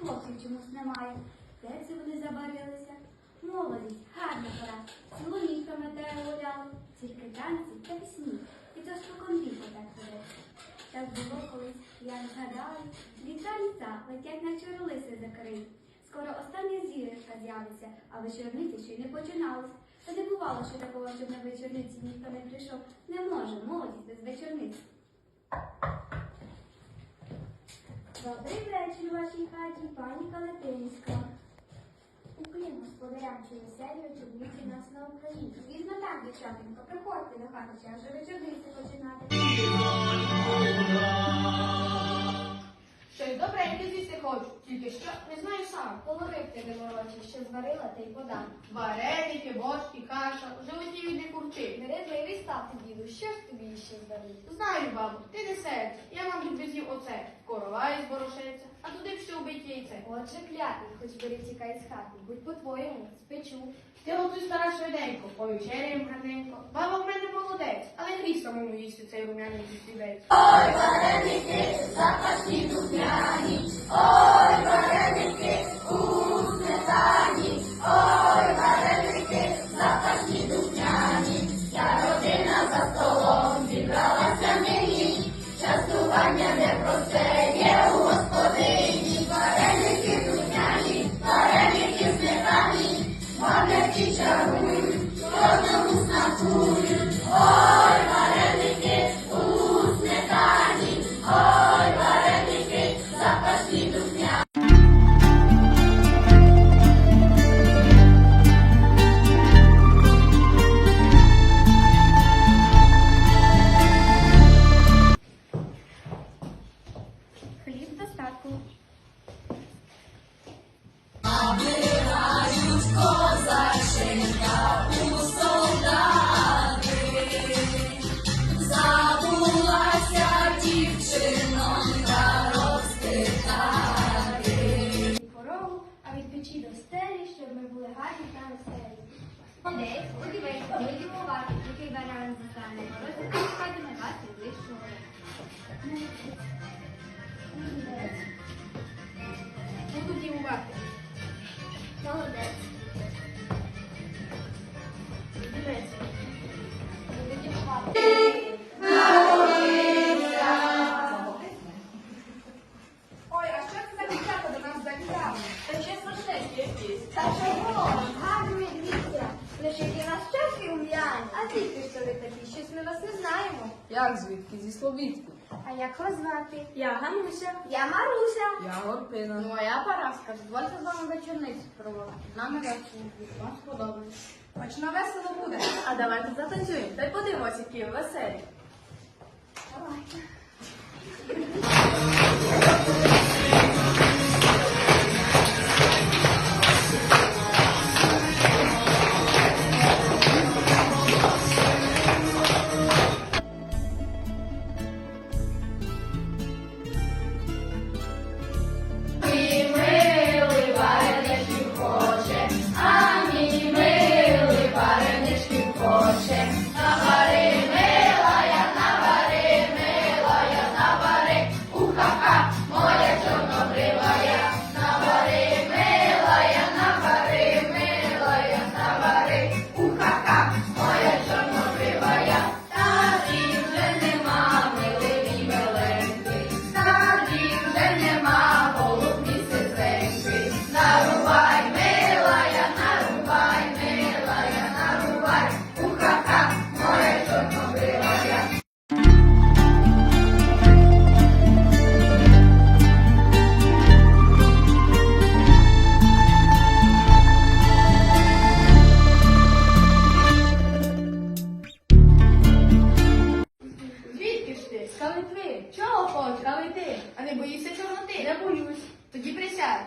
хлопців чомусь немає. Де це вони забарилися? Молодість, гарна пора, цілоліття метео гуляли, тільки танці та пісні, і то спокон віку так ведеться. Так було колись, я згадаю, літа літа летять, наче орлиси закриють. Скоро остання зірочка з'явиться, а вечорниці ще й не починалось. Та не бувало ще такого, щоб на вечорниці ніхто не прийшов. Не може молодість без вечорниці. Добрий вечір вашій хаті, пані Калетинська. Уклін господарям чи веселі очевидці нас на Україні. Звісно так, дівчатенько, приходьте на хату, час вже вечорниці починати. Щось добреньке з'їсти хочу, тільки що не знаю сам. Половивки деморочі, що зварила, та й подам. Вареники, борщ і каша, в животі від не курчить. Миридливий стати, діду, що ж тобі ще здарить? Знаю, бабу, ти не серце, я вам тут оце. Корова із борошенця, а туди все вбить яйце. Отже, клятий, хоч бери тікай з хати, будь по-твоєму, спечу. Ти готуй стара швиденько, повечеряємо гарненько. Баба в мене молодець, але гріх самому їсти цей рум'яний сідець. Хліб Десь, подивись, вийдемо варти, який баран застане. Морози хати на вас і ближчого. Буду дівувати. Молодець. Як звідки? Зі Словітки. А як вас звати? Я Гануся. Я Маруся. Я Горпина. Ну, а я Параска. Дозвольте з вами вечорницю проводити. Нам не весело, вам сподобається. на весело буде. А давайте затанцюємо. Та й подивимося, які ви веселі. Звідки Калитви. Чого хочеш, Калити? А не боїшся чорноти? Не боюсь. Тоді присядь.